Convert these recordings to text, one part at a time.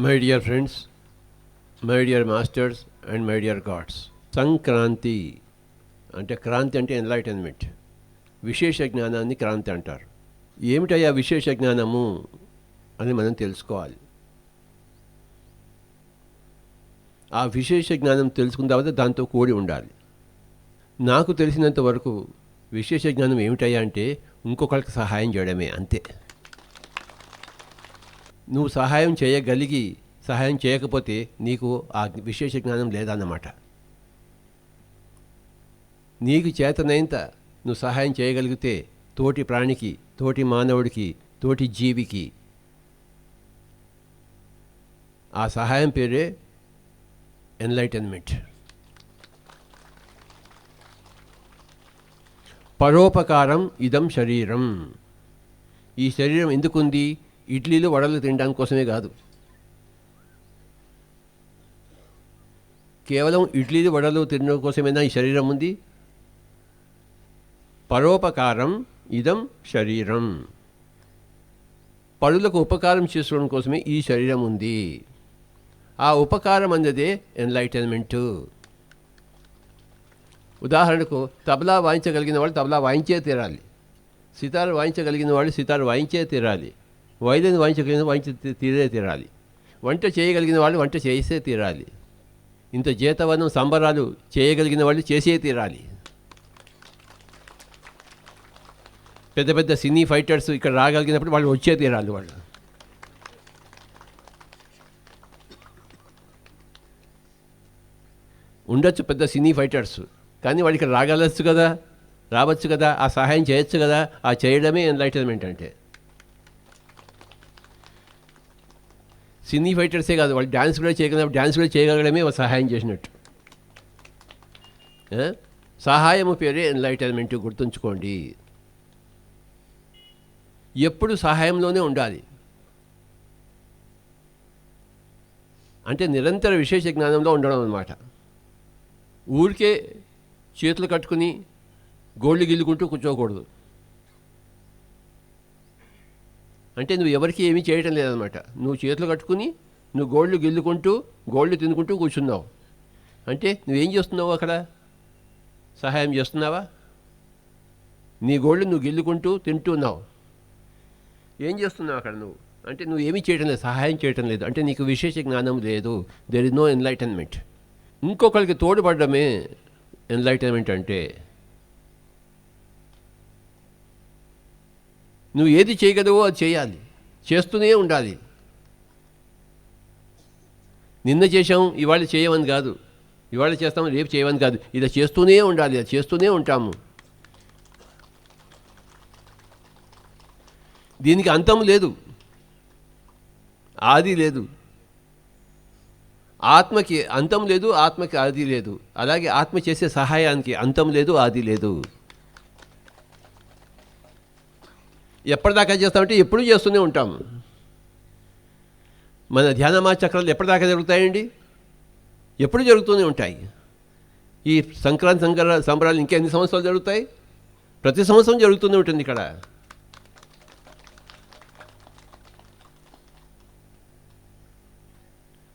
My dear friends my dear masters and my dear gods Sankranti అంటే క్రాంతి అంటే enlightenment విశేష జ్ఞానాన్ని క్రాంతి అంటారు. ఏమిటయ్యా విశేష జ్ఞానము అని మనం తెలుసుకోవాలి. ఆ విశేష జ్ఞానం తెలుసుకున్న తర్వాత దాంతో కూడి ఉండాలి. నాకు తెలిసినంత వరకు విశేష జ్ఞానం ఏమిటయ్యా అంటే ఇంకొకరికి సహాయం చేయడమే అంతే. నువ్వు సహాయం చేయగలిగి సహాయం చేయకపోతే నీకు ఆ విశేష జ్ఞానం లేదన్నమాట. నీకు చేతనైనంత నువ్వు సహాయం చేయగలిగితే తోటి ప్రాణికి తోటి మానవుడికి తోటి జీవికి ఆ సహాయం పేరే ఎన్లైటన్మెంట్. పరోపకారం ఇదం శరీరం. ఈ శరీరం ఎందుకుంది? ఇడ్లీలు వడలు తినడానికి కోసమే కాదు. కేవలం ఇడ్లీలు వడలు తినడం కోసమేనా ఈ శరీరం ఉంది? పరోపకారం ఇదం శరీరం. పరులకు ఉపకారం చేసుకోవడం కోసమే ఈ శరీరం ఉంది. ఆ ఉపకారం అన్నదే ఎన్లైటన్మెంటు ఉదాహరణకు తబలా వాయించగలిగిన వాళ్ళు తబలా వాయించే తీరాలి. సితారు వాయించగలిగిన వాళ్ళు సితారు వాయించే తీరాలి. వైద్యం వాయించగలిగిన వంచ తీరే తీరాలి. వంట చేయగలిగిన వాళ్ళు వంట చేసే తీరాలి. ఇంత జీతవనం సంబరాలు చేయగలిగిన వాళ్ళు చేసే తీరాలి. పెద్ద పెద్ద సినీ ఫైటర్స్ ఇక్కడ రాగలిగినప్పుడు వాళ్ళు వచ్చే తీరాలి వాళ్ళు. ఉండొచ్చు పెద్ద సినీ ఫైటర్స్ కానీ వాడికి రాగలచ్చు కదా రావచ్చు కదా ఆ సహాయం చేయొచ్చు కదా ఆ చేయడమే ఎన్లైటన్మెంట్ అంటే. సినీ ఫైటర్సే కాదు వాళ్ళు డ్యాన్స్ కూడా చేయగలిగినప్పుడు డ్యాన్స్ కూడా చేయగలగడమే వాళ్ళు సహాయం చేసినట్టు. సహాయము పేరే ఎన్లైటైన్మెంట్ గుర్తుంచుకోండి. ఎప్పుడు సహాయంలోనే ఉండాలి. అంటే నిరంతర విశేష జ్ఞానంలో ఉండడం అన్నమాట. ఊరికే చేతులు కట్టుకుని గోళ్ళు గిల్లుకుంటూ కూర్చోకూడదు. అంటే నువ్వు ఎవరికి ఏమీ చేయటం లేదనమాట నువ్వు చేతులు కట్టుకుని నువ్వు గోళ్ళు గిల్లుకుంటూ గోళ్ళు తినుకుంటూ కూర్చున్నావు. అంటే నువ్వేం చేస్తున్నావు అక్కడ? సహాయం చేస్తున్నావా? నీ గోళ్ళు నువ్వు గిల్లుకుంటూ తింటున్నావు ఏం చేస్తున్నావు అక్కడ నువ్వు? అంటే నువ్వు ఏమీ చేయటం లేదు సహాయం చేయటం లేదు. అంటే నీకు విశేష జ్ఞానం లేదు. దెర్ ఇస్ నో ఎన్లైటన్మెంట్ ఇంకొకరికి తోడుపడమే ఎన్లైటన్మెంట్ అంటే. నువ్వు ఏది చేయగలవో అది చేయాలి. చేస్తూనే ఉండాలి. నిన్న చేసాం ఇవాళ చేయమని కాదు. ఇవాళ చేస్తాం రేపు చేయమని కాదు. ఇలా చేస్తూనే ఉండాలి అది చేస్తూనే ఉంటాము. దీనికి అంతం లేదు. ఆది లేదు. ఆత్మకి అంతం లేదు ఆత్మకి ఆది లేదు. అలాగే ఆత్మ చేసే సహాయానికి అంతం లేదు ఆది లేదు. ఎప్పటిదాకా చేస్తామంటే ఎప్పుడు చేస్తూనే ఉంటాము. మన ధ్యానమా చక్రాలు ఎప్పటిదాకా జరుగుతాయండి? ఎప్పుడు జరుగుతూనే ఉంటాయి. ఈ సంక్రాంతి సంక్ర సంబరాలు ఇంకా ఎన్ని సంవత్సరాలు జరుగుతాయి? ప్రతి సంవత్సరం జరుగుతూనే ఉంటుంది ఇక్కడ.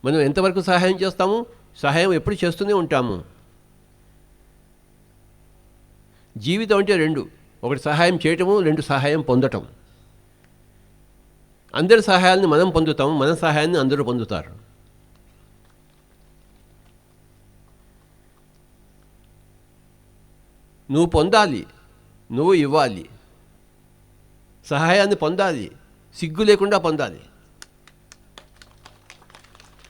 మనం ఎంతవరకు సహాయం చేస్తాము? సహాయం ఎప్పుడు చేస్తూనే ఉంటాము. జీవితం అంటే రెండు. ఒకటి సహాయం చేయటము రెండు సహాయం పొందటం. అందరి సహాయాన్ని మనం పొందుతాము మన సహాయాన్ని అందరూ పొందుతారు. నువ్వు పొందాలి నువ్వు ఇవ్వాలి. సహాయాన్ని పొందాలి సిగ్గు లేకుండా పొందాలి.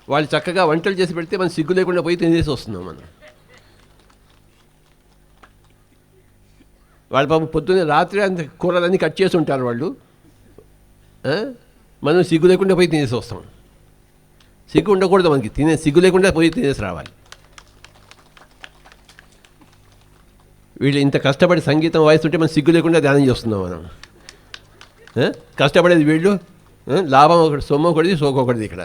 వాళ్ళు చక్కగా వంటలు చేసి పెడితే మనం సిగ్గు లేకుండా పోయి తినేసి వస్తున్నాం మనం. వాళ్ళ పాపం పొద్దున్నే రాత్రి అంత కూరలన్నీ కట్ చేసి ఉంటారు వాళ్ళు. మనం సిగ్గు లేకుండా పోయి తినేసి వస్తాం. సిగ్గు ఉండకూడదు మనకి. తినే సిగ్గు లేకుండా పోయి తినేసి రావాలి. వీళ్ళు ఇంత కష్టపడి సంగీతం వాయిస్తుంటే మనం సిగ్గు లేకుండా ధ్యానం చేస్తున్నాం మనం. కష్టపడేది వీళ్ళు లాభం ఒకటి సొమ్ము ఒకటిది సోకు ఒకటిది ఇక్కడ.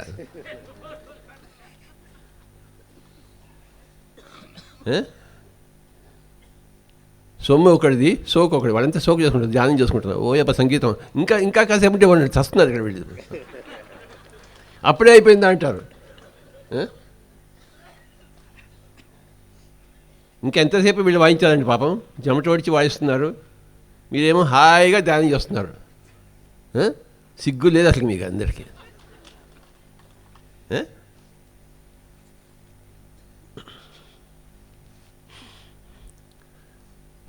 ఏ సొమ్ము ఒకటిది సోకు ఒకటి వాళ్ళంతా సోకు చేసుకుంటారు ధ్యానం చేసుకుంటారు. ఓ యప్ప సంగీతం. ఇంకా ఇంకా కాసేపు ఉంటే వాళ్ళు చస్తున్నారు ఇక్కడ వీళ్ళు. అప్పుడే అయిపోయిందా అంటారు. ఇంకెంతసేపు వీళ్ళు వాయించాలండి పాపం? జమటోడిచి వాయిస్తున్నారు. మీరేమో హాయిగా ధ్యానం చేస్తున్నారు. సిగ్గు లేదు అసలు మీకు అందరికీ.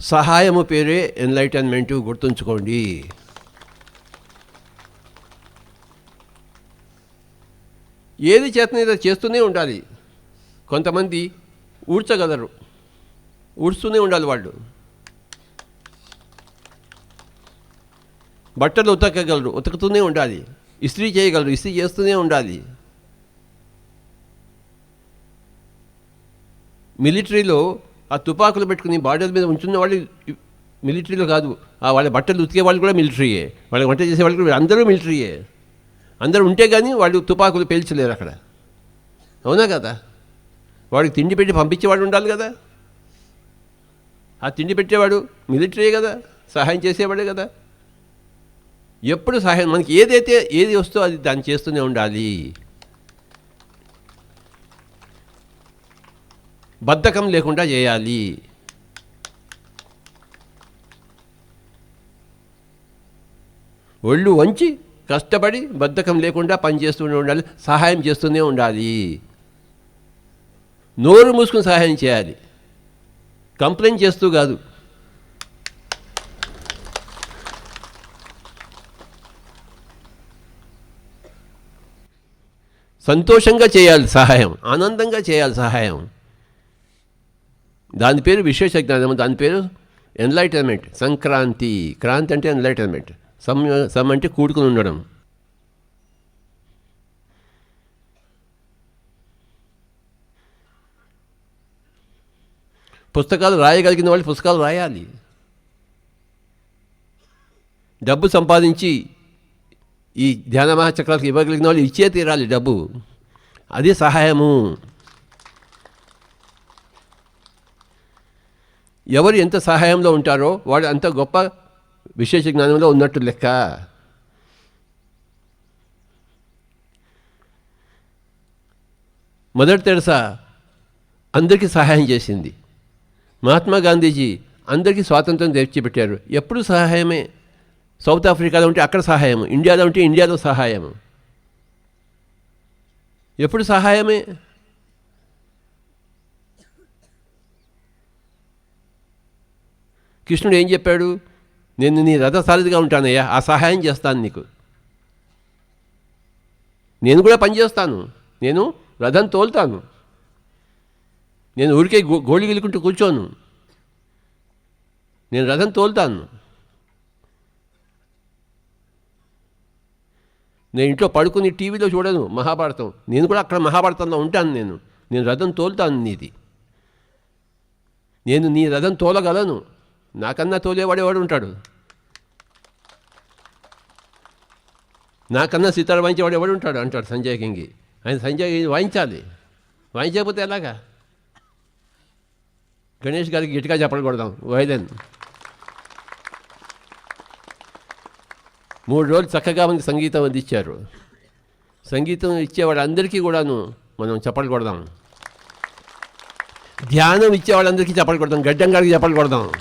సహాయము పేరే ఎన్లైటన్మెంట్ గుర్తుంచుకోండి. ఏది చేతనైతే చేస్తూనే ఉండాలి. కొంతమంది ఊడ్చగలరు. ఊడుస్తూనే ఉండాలి వాళ్ళు. బట్టలు ఉతకగలరు ఉతకుతూనే ఉండాలి. ఇస్త్రీ చేయగలరు ఇస్త్రీ చేస్తూనే ఉండాలి. మిలిటరీలో ఆ తుపాకులు పెట్టుకుని బార్డర్ మీద ఉంచున్న వాళ్ళు మిలిటరీలో కాదు. వాళ్ళ బట్టలు ఉతికే వాళ్ళు కూడా మిలిటరీయే. వాళ్ళ వంట చేసే వాళ్ళు కూడా అందరూ మిలిటరీయే. అందరూ ఉంటే కానీ వాళ్ళు తుపాకులు పేల్చలేరు అక్కడ. అవునా కదా? వాడికి తిండి పెట్టి పంపించేవాడు ఉండాలి కదా. ఆ తిండి పెట్టేవాడు మిలిటరీ కదా. సహాయం చేసేవాడే కదా. ఎప్పుడు సహాయం? మనకి ఏదైతే ఏది వస్తో అది దాన్ని చేస్తూనే ఉండాలి. బద్ధకం లేకుండా చేయాలి. ఒళ్ళు వంచి కష్టపడి బద్ధకం లేకుండా పని చేస్తూనే ఉండాలి సహాయం చేస్తూనే ఉండాలి. నోరు మూసుకుని సహాయం చేయాలి. కంప్లైంట్ చేస్తూ కాదు. సంతోషంగా చేయాలి సహాయం ఆనందంగా చేయాలి సహాయం. దాని పేరు విశేష జ్ఞానం దాని పేరు ఎన్లైటన్మెంట్ సంక్రాంతి. క్రాంతి అంటే ఎన్లైటన్మెంట్ సమ్ సమ్ అంటే కూడుకుని ఉండడం. పుస్తకాలు రాయగలిగిన వాళ్ళు పుస్తకాలు రాయాలి. డబ్బు సంపాదించి ఈ ధ్యాన మహాచక్రాలకు ఇవ్వగలిగిన వాళ్ళు ఇచ్చే తీరాలి డబ్బు. అది సహాయము. ఎవరు ఎంత సహాయంలో ఉంటారో వాడు అంత గొప్ప విశేష జ్ఞానంలో ఉన్నట్టు లెక్క. మొదటి తెరసా అందరికీ సహాయం చేసింది. మహాత్మా గాంధీజీ అందరికీ స్వాతంత్రం తెచ్చిపెట్టారు. ఎప్పుడు సహాయమే? సౌత్ ఆఫ్రికాలో ఉంటే అక్కడ సహాయం ఇండియాలో ఉంటే ఇండియాలో సహాయం ఎప్పుడు సహాయమే? కృష్ణుడు ఏం చెప్పాడు? నేను నీ రథసారథిగా ఉంటానయ్యా ఆ సహాయం చేస్తాను నీకు. నేను కూడా పనిచేస్తాను నేను రథం తోలుతాను. నేను ఊరికే గో గోళి గిలుకుంటూ కూర్చోను. నేను రథం తోలుతాను. నేను ఇంట్లో పడుకుని టీవీలో చూడను మహాభారతం. నేను కూడా అక్కడ మహాభారతంలో ఉంటాను నేను. నేను రథం తోలుతాను నీది. నేను నీ రథం తోలగలను. నాకన్నా తోలేవాడేవాడు ఉంటాడు? నాకన్నా సితార వాయించేవాడు ఎవడు ఉంటాడు? అంటాడు సంజయ్ కింగి. ఆయన సంజయ్ వాయించాలి. వాయించకపోతే ఎలాగా? గణేష్ గారికి గట్టిగా చెప్పలు కొడదాం. వైదన్ మూడు రోజులు చక్కగా మనకి సంగీతం అందించారు. సంగీతం ఇచ్చేవాళ్ళందరికీ కూడాను మనం చెప్పలు కొడదాం. ధ్యానం ఇచ్చేవాళ్ళందరికీ చెప్పలు కొడదాం. గడ్డం గారికి చెప్పలు కొడదాం.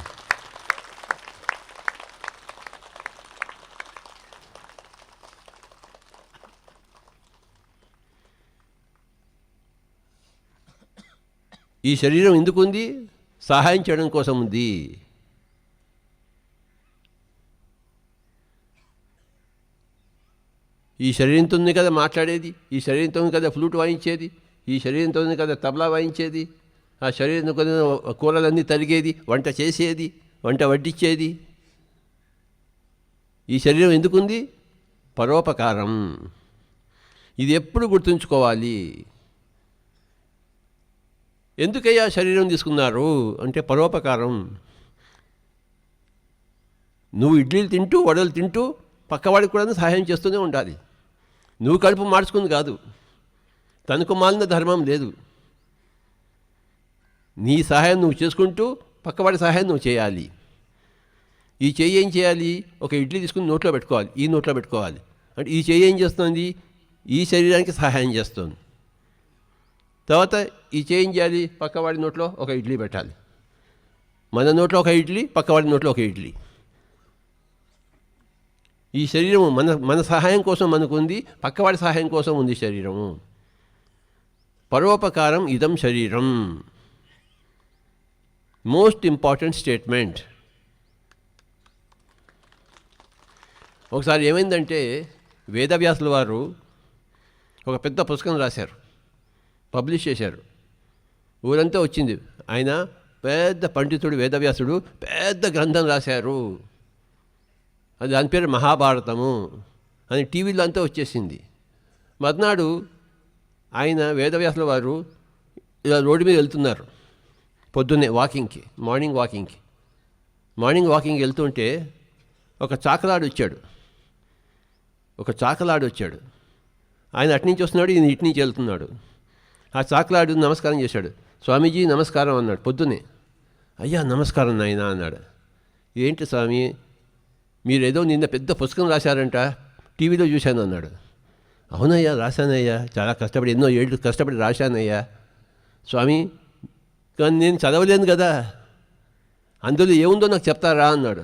ఈ శరీరం ఎందుకు ఉంది సహాయం చేయడం కోసం ఉంది. ఈ శరీరంతో ఉంది కదా మాట్లాడేది? ఈ శరీరంతో ఉంది కదా ఫ్లూట్ వాయించేది? ఈ శరీరంతో ఉంది కదా తబలా వాయించేది? ఆ శరీరంతో కదా కూరలన్నీ తరిగేది? వంట చేసేది? వంట వడ్డించేది? ఈ శరీరం ఎందుకుంది? పరోపకారం. ఇది ఎప్పుడు గుర్తుంచుకోవాలి? ఎందుకయ్యా శరీరం తీసుకున్నారు? అంటే పరోపకారం. నువ్వు ఇడ్లీలు తింటూ వడలు తింటూ పక్కవాడికి కూడా సహాయం చేస్తూనే ఉండాలి. నువ్వు కడుపు మార్చుకుంది కాదు. తనకు మాలిన ధర్మం లేదు. నీ సహాయం నువ్వు చేసుకుంటూ పక్కవాడి సహాయం నువ్వు చేయాలి. ఈ చెయ్యి ఏం చేయాలి? ఒక ఇడ్లీ తీసుకుని నోట్లో పెట్టుకోవాలి. ఈ నోట్లో పెట్టుకోవాలి. అంటే ఈ చెయ్యి ఏం చేస్తుంది? ఈ శరీరానికి సహాయం చేస్తుంది. తర్వాత ఈ చేంజ్ చేయాలి? పక్కవాడి నోట్లో ఒక ఇడ్లీ పెట్టాలి. మన నోట్లో ఒక ఇడ్లీ పక్కవాడి నోట్లో ఒక ఇడ్లీ. ఈ శరీరము మన మన సహాయం కోసం మనకు ఉంది పక్కవాడి సహాయం కోసం ఉంది శరీరము. పరోపకారం ఇదం శరీరం. మోస్ట్ ఇంపార్టెంట్ స్టేట్మెంట్ ఒకసారి ఏమైందంటే వేదవ్యాసుల వారు ఒక పెద్ద పుస్తకం రాశారు. పబ్లిష్ చేశారు. ఊరంతా వచ్చింది. ఆయన పెద్ద పండితుడు వేదవ్యాసుడు పెద్ద గ్రంథం రాశారు. అది దాని పేరు మహాభారతము అని టీవీలో అంతా వచ్చేసింది. మర్నాడు ఆయన వేదవ్యాసుల వారు ఇలా రోడ్డు మీద వెళ్తున్నారు. పొద్దున్నే వాకింగ్కి మార్నింగ్ వాకింగ్కి. మార్నింగ్ వాకింగ్ వెళ్తుంటే ఒక చాకలాడు వచ్చాడు. ఒక చాకలాడు వచ్చాడు. ఆయన అటు నుంచి వస్తున్నాడు ఈయన ఇటు నుంచి వెళ్తున్నాడు. ఆ చాకలాడు నమస్కారం చేశాడు. స్వామీజీ నమస్కారం అన్నాడు. పొద్దునే. అయ్యా నమస్కారం నాయనా అన్నాడు. ఏంటి స్వామి? మీరేదో నిన్న పెద్ద పుస్తకం రాశారంట. టీవీలో చూశాను అన్నాడు. అవునయ్యా రాశానయ్యా. చాలా కష్టపడి ఎన్నో ఏళ్ళు కష్టపడి రాశానయ్యా. స్వామి కానీ నేను చదవలేను కదా. అందులో ఏముందో నాకు చెప్తారా అన్నాడు.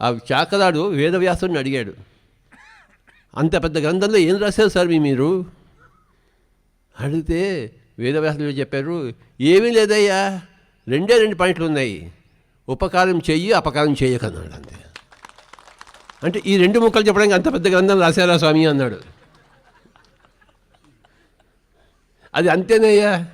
ఆ చాకలాడు వేదవ్యాసుడిని అడిగాడు. అంత పెద్ద గ్రంథంలో ఏం రాశారు సార్ మీ మీరు? అడిగితే వేదవ్యాసులు చెప్పారు ఏమీ లేదయ్యా రెండే రెండు పాయింట్లు ఉన్నాయి. ఉపకారం చెయ్యి అపకారం చేయకన్నాడు అంతే. అంటే ఈ రెండు ముక్కలు చెప్పడానికి అంత పెద్ద గ్రంథం రాశారా స్వామి అన్నాడు. అది అంతేనయ్యా.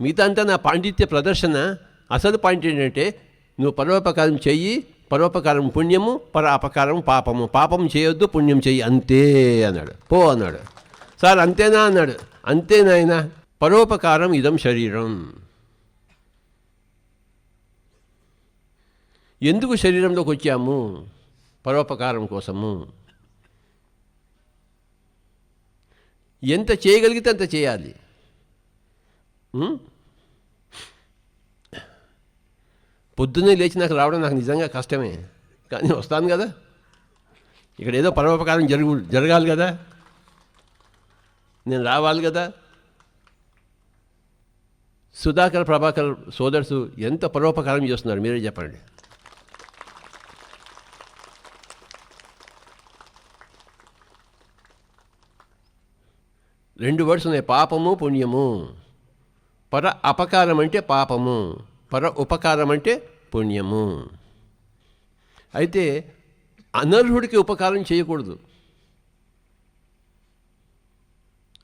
మిగతా అంతా నా పాండిత్య ప్రదర్శన. అసలు పాయింట్ ఏంటంటే నువ్వు పరోపకారం చెయ్యి పరోపకారం పుణ్యము పర అపకారం పాపము. పాపం చేయొద్దు పుణ్యం చెయ్యి అంతే అన్నాడు. పో అన్నాడు. సార్ అంతేనా అన్నాడు. అంతేనాయనా పరోపకారం ఇదం శరీరం. ఎందుకు శరీరంలోకి వచ్చాము? పరోపకారం కోసము. ఎంత చేయగలిగితే అంత చేయాలి. పొద్దున్నే లేచి నాకు రావడం నాకు నిజంగా కష్టమే. కానీ వస్తాను కదా. ఇక్కడ ఏదో పరోపకారం జరుగు జరగాలి కదా. నేను రావాలి కదా? సుధాకర్ ప్రభాకర్ సోదర్సు ఎంత పరోపకారం చేస్తున్నారు? మీరే చెప్పండి. రెండు వర్డ్స్ ఉన్నాయి. పాపము పుణ్యము. పర అపకారం అంటే పాపము. పర ఉపకారం అంటే పుణ్యము. అయితే అనర్హుడికి ఉపకారం చేయకూడదు.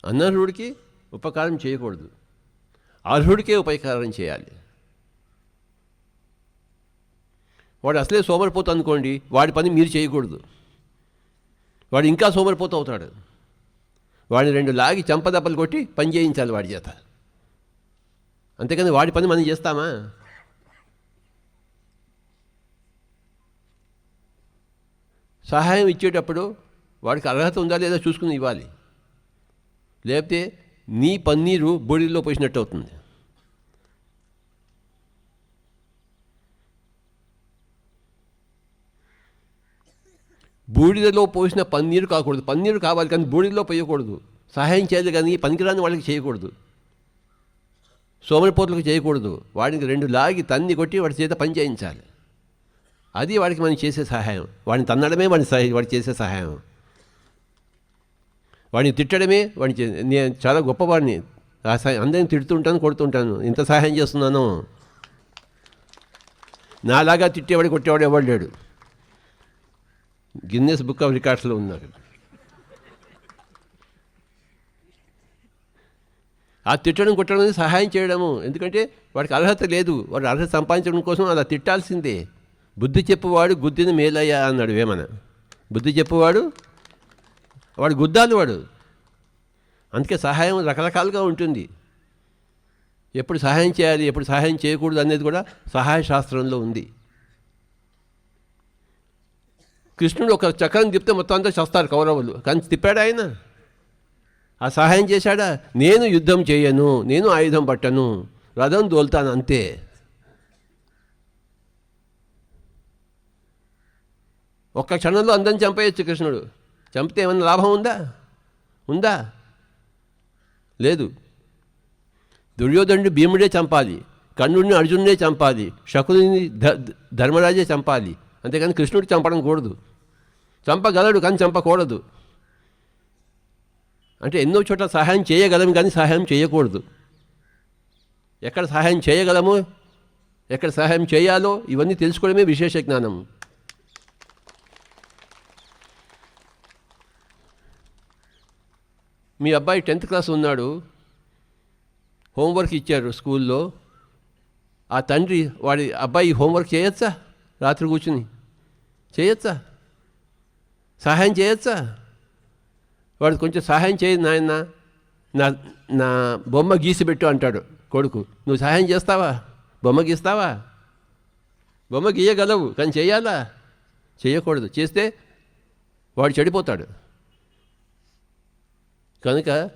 అనర్హుడికి ఉపకారం చేయకూడదు. అర్హుడికే ఉపకారం చేయాలి. వాడు అసలే సోమరిపోతు అనుకోండి వాడి పని మీరు చేయకూడదు. వాడు ఇంకా సోమరిపోతూ అవుతాడు. వాడిని రెండు లాగి చంపదెబ్బలు కొట్టి పని చేయించాలి వాడి చేత. అంతేకాని వాడి పని మనం చేస్తామా? సహాయం ఇచ్చేటప్పుడు వాడికి అర్హత ఉందా లేదా చూసుకుని ఇవ్వాలి. లేకపోతే నీ పన్నీరు బొడిలో పోసినట్టు అవుతుంది. బూడిదలో పోసిన పన్నీరు కాకూడదు. పన్నీరు కావాలి కానీ బూడిదలో పోయకూడదు. సహాయం చేయాలి కానీ పనికిరాని వాళ్ళకి చేయకూడదు. సోమరిపోతులకు చేయకూడదు. వాడికి రెండు లాగి తన్ని కొట్టి వాడి చేత పని చేయించాలి. అది వాడికి మనం చేసే సహాయం. వాడిని తన్నడమే వాడిని సహాయం వాడికి చేసే సహాయం. వాడిని తిట్టడమే వాడిని నేను చాలా గొప్పవాడిని. ఆ సహాయం అందరిని తిడుతుంటాను కొడుతుంటాను. ఇంత సహాయం చేస్తున్నాను. నాలాగా తిట్టేవాడు కొట్టేవాడు ఎవడు లేడు. గిన్నెస్ బుక్ ఆఫ్ రికార్డ్స్లో ఉన్నారు. ఆ తిట్టడం కొట్టడం అనేది సహాయం చేయడము. ఎందుకంటే వాడికి అర్హత లేదు. వాడు అర్హత సంపాదించడం కోసం అలా తిట్టాల్సిందే. బుద్ధి చెప్పువాడు గుద్దిని మేలయ్యా అన్నాడు వేమన. బుద్ధి చెప్పువాడు వాడు గుద్దాలి వాడు. అందుకే సహాయం రకరకాలుగా ఉంటుంది. ఎప్పుడు సహాయం చేయాలి ఎప్పుడు సహాయం చేయకూడదు అనేది కూడా సహాయ శాస్త్రంలో ఉంది. కృష్ణుడు ఒక చక్రం తిప్పితే మొత్తం అంతా చేస్తారు కౌరవులు. కానీ తిప్పాడు ఆయన? ఆ సహాయం చేశాడా? నేను యుద్ధం చేయను నేను ఆయుధం పట్టను రథం దోల్తాను అంతే. ఒక్క క్షణంలో అందరం చంపేయచ్చు కృష్ణుడు. చంపితే ఏమన్నా లాభం ఉందా? ఉందా? లేదు. దుర్యోధనుడు భీముడే చంపాలి కర్ణుడిని అర్జునుడే చంపాలి శకుని ధర్మరాజే చంపాలి. అంతేకాని కృష్ణుడు చంపడం కూడదు. చంపగలడు కానీ చంపకూడదు. అంటే ఎన్నో చోట్ల సహాయం చేయగలం కానీ సహాయం చేయకూడదు. ఎక్కడ సహాయం చేయగలము ఎక్కడ సహాయం చేయాలో ఇవన్నీ తెలుసుకోవడమే విశేష జ్ఞానం మీ అబ్బాయి టెన్త్ క్లాస్ ఉన్నాడు. హోంవర్క్ ఇచ్చారు స్కూల్లో. ఆ తండ్రి వాడి అబ్బాయి హోంవర్క్ చేయొచ్చా? రాత్రి కూర్చుని. చేయొచ్చా? సహాయం చేయొచ్చా? వాడు కొంచెం సహాయం చేయదు నాయన. నా నా బొమ్మ గీసి పెట్టు అంటాడు కొడుకు. నువ్వు సహాయం చేస్తావా? బొమ్మ గీస్తావా? బొమ్మ గీయగలవు కానీ చేయాలా? చేయకూడదు. చేస్తే వాడు చెడిపోతాడు. కనుక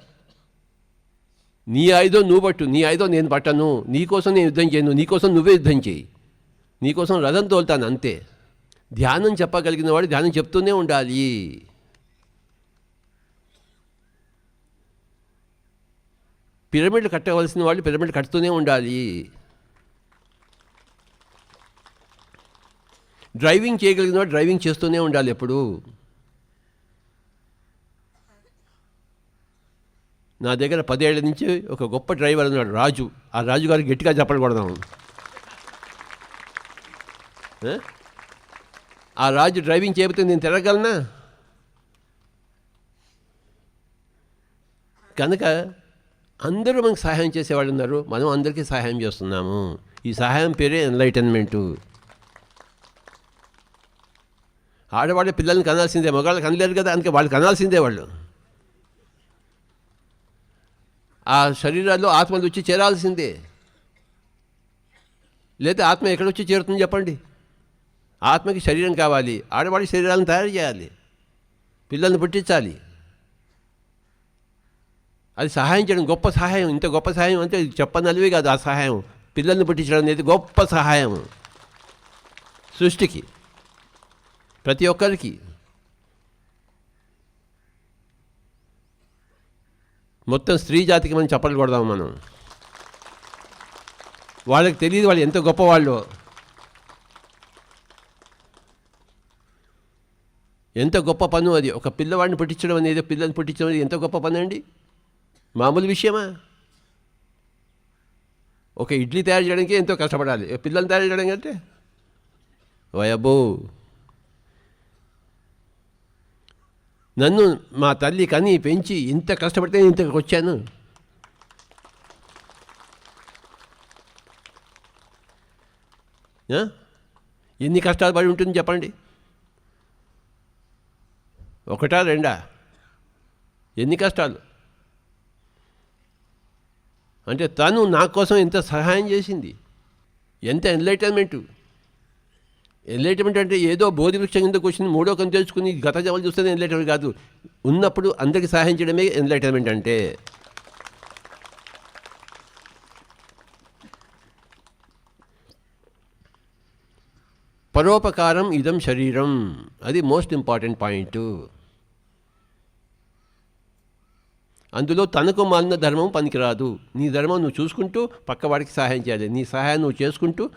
నీ ఆయుధం నువ్వు పట్టు నీ ఆయుధం నేను పట్టను నీకోసం నేను యుద్ధం చేయను నీకోసం నువ్వే యుద్ధం చేయి. నీకోసం రథం తోలుతాను అంతే. ధ్యానం చెప్పగలిగిన వాడు ధ్యానం చెప్తూనే ఉండాలి. పిరమిడ్ కట్టవలసిన వాళ్ళు పిరమిడ్ కడుతూనే ఉండాలి. డ్రైవింగ్ చేయగలిగిన వాడు డ్రైవింగ్ చేస్తూనే ఉండాలి ఎప్పుడు. నా దగ్గర పదేళ్ళ నుంచి ఒక గొప్ప డ్రైవర్ ఉన్నాడు రాజు. ఆ రాజు గారికి గట్టిగా చెప్పకూడదాం ఆ రాజు డ్రైవింగ్ చేయకపోతే నేను తిరగలనా కనుక అందరూ మనకు సహాయం చేసేవాళ్ళు ఉన్నారు. మనం అందరికీ సహాయం చేస్తున్నాము. ఈ సహాయం పేరే ఎన్లైటన్మెంటు ఆడవాళ్ళ పిల్లల్ని కనాల్సిందే మగవాళ్ళు కనలేరు కదా అందుకే వాళ్ళు కనాల్సిందే వాళ్ళు. ఆ శరీరాల్లో ఆత్మలు వచ్చి చేరాల్సిందే. లేదా ఆత్మ ఎక్కడొచ్చి చేరుతుంది చెప్పండి. ఆత్మకి శరీరం కావాలి. ఆడవాడి శరీరాలను తయారు చేయాలి. పిల్లల్ని పుట్టించాలి. అది సహాయం చేయడం గొప్ప సహాయం. ఇంత గొప్ప సహాయం అంటే చెప్పనలివి కాదు ఆ సహాయం. పిల్లల్ని పుట్టించడం అనేది గొప్ప సహాయం సృష్టికి. ప్రతి ఒక్కరికి. మొత్తం స్త్రీ జాతికి మనం చప్పట్లు కొడదాం మనం. వాళ్ళకి తెలియదు వాళ్ళు ఎంత గొప్పవాళ్ళు. ఎంత గొప్ప పను అది. ఒక పిల్లవాడిని పుట్టించడం అనేది పిల్లల్ని పుట్టించడం అనేది ఎంత గొప్ప పని అండి? మామూలు విషయమా? ఒక ఇడ్లీ తయారు చేయడానికి ఎంతో కష్టపడాలి. పిల్లల్ని తయారు చేయడం అంటే వయబో నన్ను మా తల్లి కని పెంచి ఇంత కష్టపడితే నేను ఇంతకు వచ్చాను. ఎన్ని కష్టాలు పడి ఉంటుంది చెప్పండి. ఒకటా రెండా? ఎన్ని కష్టాలు? అంటే తను నా కోసం ఎంత సహాయం చేసింది. ఎంత ఎన్లైటన్మెంటు ఎన్లైట్మెంట్ అంటే ఏదో బోధి వృక్షం కింద కూర్చుని మూడో కను తెలుసుకుని గత జవలు చూస్తేనే ఎన్లైట్మెంట్ కాదు. ఉన్నప్పుడు అందరికి సహాయం చేయడమే ఎన్లైటైన్మెంట్ అంటే. పరోపకారం ఇదం శరీరం. అది మోస్ట్ ఇంపార్టెంట్ పాయింట్ అందులో తనకు మాలిన ధర్మం పనికిరాదు. నీ ధర్మం నువ్వు చూసుకుంటూ పక్కవాడికి సహాయం చేయాలి. నీ సహాయం నువ్వు చేసుకుంటూ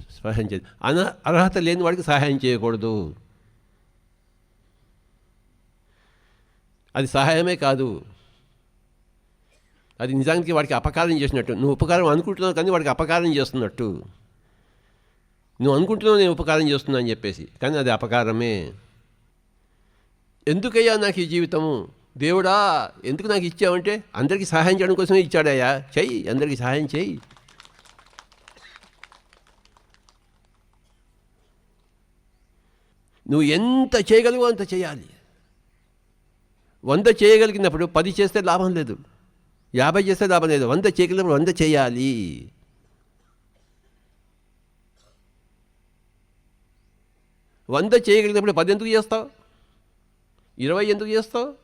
సహాయం చేయాలి అన అర్హత లేని వాడికి సహాయం చేయకూడదు. అది సహాయమే కాదు. అది నిజానికి వాడికి అపకారం చేసినట్టు. నువ్వు ఉపకారం అనుకుంటున్నావు కానీ వాడికి అపకారం చేస్తున్నట్టు. నువ్వు అనుకుంటున్నావు నేను ఉపకారం చేస్తున్నా అని చెప్పేసి కానీ అది అపకారమే. ఎందుకయ్యా నాకు ఈ జీవితము? దేవుడా ఎందుకు నాకు ఇచ్చావంటే? అందరికీ సహాయం చేయడం కోసమే ఇచ్చాడయ్యా. చెయ్యి అందరికీ సహాయం చేయి నువ్వు ఎంత చేయగలిగో అంత చేయాలి. వంద చేయగలిగినప్పుడు పది చేస్తే లాభం లేదు. యాభై చేస్తే లాభం లేదు. వంద చేయగలిగినప్పుడు వంద చేయాలి. వంద చేయగలిగినప్పుడు పది ఎందుకు చేస్తావు? ఇరవై ఎందుకు చేస్తావు?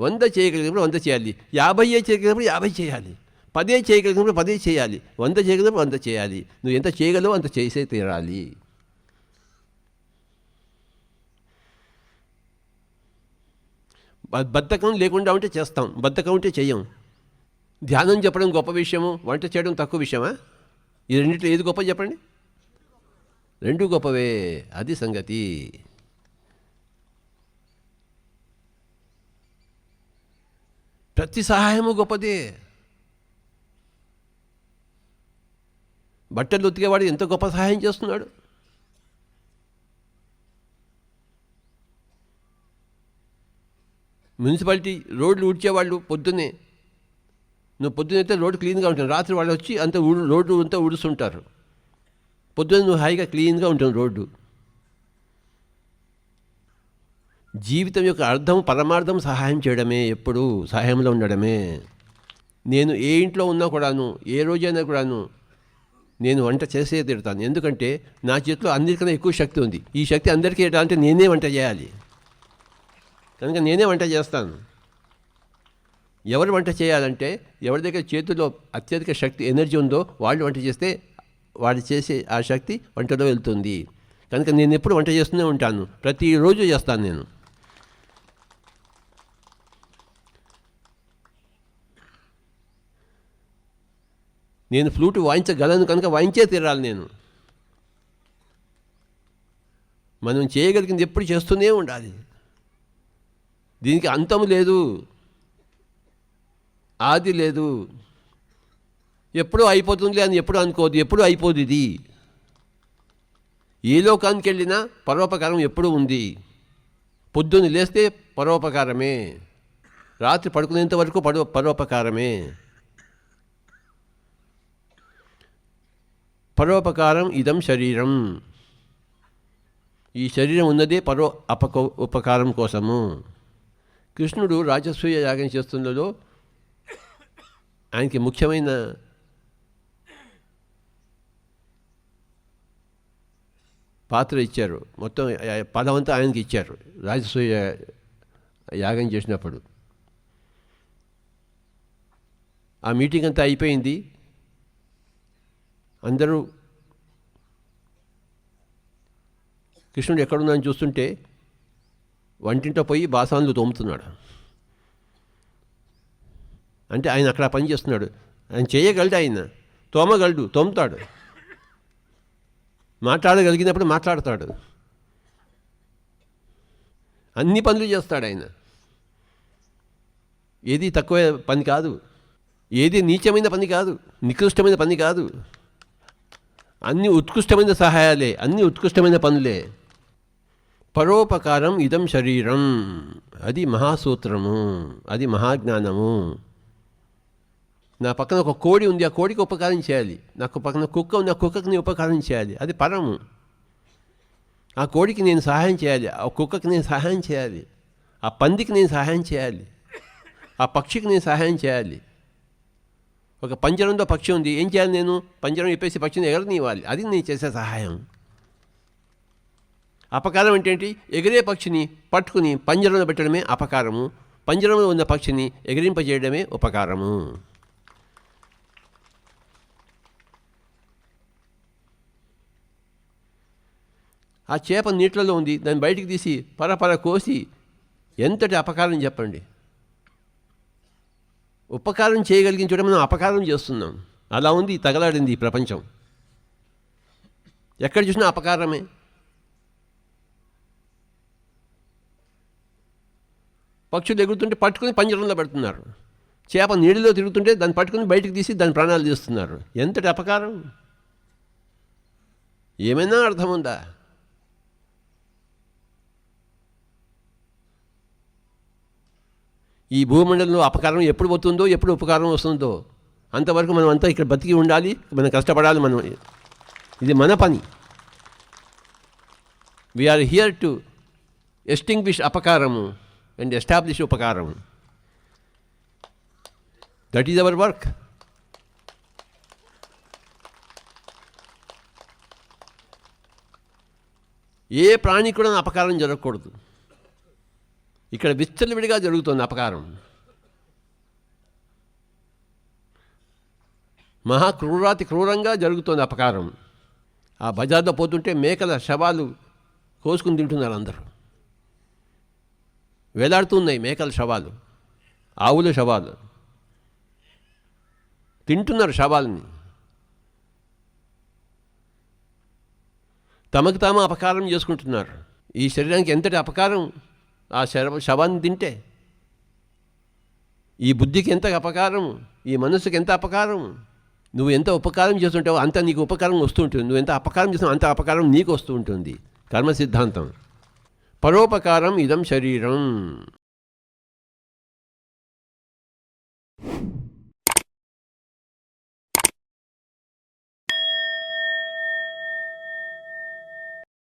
వంద చేయగలిగినప్పుడు వంద చేయాలి. యాభై చేయగలిగినప్పుడు యాభై చేయాలి. పదే చేయగలిగినప్పుడు పదే చేయాలి. వంద చేయగలిగినప్పుడు వంద చేయాలి. నువ్వు ఎంత చేయగలవో అంత చేసే తీరాలి. బద్ధకం లేకుండా ఉంటే చేస్తాం బద్ధకం ఉంటే చెయ్యం. ధ్యానం చెప్పడం గొప్ప విషయము వంట చేయడం తక్కువ విషయమా? ఈ రెండింటిలో ఏది గొప్ప చెప్పండి. రెండు గొప్పవే అది సంగతి. ప్రతి సహాయము గొప్పదే. బట్టలు ఉతికేవాడు ఎంత గొప్ప సహాయం చేస్తున్నాడు? మున్సిపాలిటీ రోడ్లు ఊడ్చేవాళ్ళు పొద్దున్నే. నువ్వు పొద్దునైతే రోడ్డు క్లీన్గా ఉంటుంది. రాత్రి వాళ్ళు వచ్చి అంత ఊడు రోడ్డు అంతా ఊడుస్తుంటారు. పొద్దున్న నువ్వు హాయిగా క్లీన్గా ఉంటుంది రోడ్డు. జీవితం యొక్క అర్థం పరమార్థం సహాయం చేయడమే ఎప్పుడు సహాయంలో ఉండడమే. నేను ఏ ఇంట్లో ఉన్నా కూడాను ఏ రోజైనా కూడాను నేను వంట చేసే తిడతాను. ఎందుకంటే నా చేతిలో అందరికన్నా ఎక్కువ శక్తి ఉంది. ఈ శక్తి అందరికీ అంటే నేనే వంట చేయాలి. కనుక నేనే వంట చేస్తాను. ఎవరు వంట చేయాలంటే ఎవరి దగ్గర చేతిలో అత్యధిక శక్తి ఎనర్జీ ఉందో వాళ్ళు వంట చేస్తే వాళ్ళు చేసే ఆ శక్తి వంటలో వెళ్తుంది. కనుక నేను ఎప్పుడు వంట చేస్తూనే ఉంటాను. ప్రతిరోజు చేస్తాను నేను. నేను ఫ్లూట్ వాయించగలను కనుక వాయించే తీరాలి నేను. మనం చేయగలిగింది ఎప్పుడు చేస్తూనే ఉండాలి. దీనికి అంతము లేదు. ఆది లేదు. ఎప్పుడూ అయిపోతుంది అని ఎప్పుడు అనుకోదు ఎప్పుడు అయిపోదు ఇది. ఏ లోకానికి వెళ్ళినా పరోపకారం ఎప్పుడూ ఉంది. పొద్దున్న లేస్తే పరోపకారమే రాత్రి పడుకునేంత వరకు పరో పరోపకారమే పరోపకారం ఇదం శరీరం. ఈ శరీరం ఉన్నదే పరో అపక ఉపకారం కోసము. కృష్ణుడు రాజసూయ యాగం చేస్తుండలో ఆయనకి ముఖ్యమైన పాత్ర ఇచ్చారు. మొత్తం పదమంతా పదవంతా ఆయనకి ఇచ్చారు. రాజసూయ యాగం చేసినప్పుడు. ఆ మీటింగ్ అంతా అయిపోయింది. అందరూ కృష్ణుడు ఎక్కడున్నాడని చూస్తుంటే వంటింట పోయి బాసాన్లు తోముతున్నాడు. అంటే ఆయన అక్కడ పని చేస్తున్నాడు. ఆయన చేయగలడు ఆయన. తోమగలడు తోముతాడు. మాట్లాడగలిగినప్పుడు మాట్లాడతాడు. అన్ని పనులు చేస్తాడు ఆయన. ఏది తక్కువ పని కాదు. ఏది నీచమైన పని కాదు. నికృష్టమైన పని కాదు. అన్ని ఉత్కృష్టమైన సహాయాలే అన్ని ఉత్కృష్టమైన పనులే. పరోపకారం ఇదం శరీరం. అది మహాసూత్రము. అది మహాజ్ఞానము. నా పక్కన ఒక కోడి ఉంది. ఆ కోడికి ఉపకారం చేయాలి. నాకు పక్కన కుక్క ఉంది. ఆ కుక్కకి నేను ఉపకారం చేయాలి. అది పరము. ఆ కోడికి నేను సహాయం చేయాలి. ఆ కుక్కకి నేను సహాయం చేయాలి. ఆ పందికి నేను సహాయం చేయాలి. ఆ పక్షికి నేను సహాయం చేయాలి. ఒక పంజరంతో పక్షి ఉంది. ఏం చేయాలి నేను? పంజరం చెప్పేసి పక్షిని ఎగరనివ్వాలి. అది నేను చేసే సహాయం. అపకారం ఏంటంటే ఎగిరే పక్షిని పట్టుకుని పంజరంలో పెట్టడమే అపకారము పంజరంలో ఉన్న పక్షిని ఎగిరింపజేయడమే ఉపకారము. ఆ చేప నీటిలో ఉంది దాన్ని బయటికి తీసి పరపర కోసి ఎంతటి అపకారం చెప్పండి. ఉపకారం చేయగలిగిన చోట మనం అపకారం చేస్తున్నాం. అలా ఉంది తగలాడింది ఈ ప్రపంచం. ఎక్కడ చూసినా అపకారమే. పక్షులు ఎగురుతుంటే పట్టుకుని పంజరంలో పెడుతున్నారు. చేప నీటిలో తిరుగుతుంటే దాన్ని పట్టుకుని బయటకు తీసి దాని ప్రాణాలు తీస్తున్నారు. ఎంతటి అపకారం? ఏమైనా అర్థం ఉందా? ఈ భూమండలంలో అపకారం ఎప్పుడు పోతుందో ఎప్పుడు ఉపకారం వస్తుందో అంతవరకు మనం అంతా ఇక్కడ బతికి ఉండాలి మనం కష్టపడాలి మనం. ఇది మన పని. We are here to extinguish అపకారము. And establish ఉపకారం దట్ ఈజ్ అవర్ వర్క్ ఏ ప్రాణి కూడా అపకారం జరగకూడదు. ఇక్కడ విచ్చలవిడిగా జరుగుతుంది అపకారం. మహా క్రూరాతి క్రూరంగా జరుగుతుంది అపకారం. ఆ బజార్లో పోతుంటే మేకల శవాలు కోసుకుని తింటున్నారు అందరూ. వేలాడుతున్నాయి మేకల శవాలు ఆవుల శవాలు. తింటున్నారు శవాలని. తమకు తాము అపకారం చేసుకుంటున్నారు. ఈ శరీరానికి ఎంతటి అపకారం? ఆ శవ శవాన్ని తింటే. ఈ బుద్ధికి ఎంత అపకారం? ఈ మనసుకి ఎంత అపకారం? నువ్వు ఎంత ఉపకారం చేస్తుంటావో అంత నీకు ఉపకారం వస్తుంటుంది నువ్వు ఎంత అపకారం చేస్తున్నావు అంత అపకారం నీకు వస్తూ ఉంటుంది. కర్మ సిద్ధాంతం పరోపకారం ఇదం శరీరం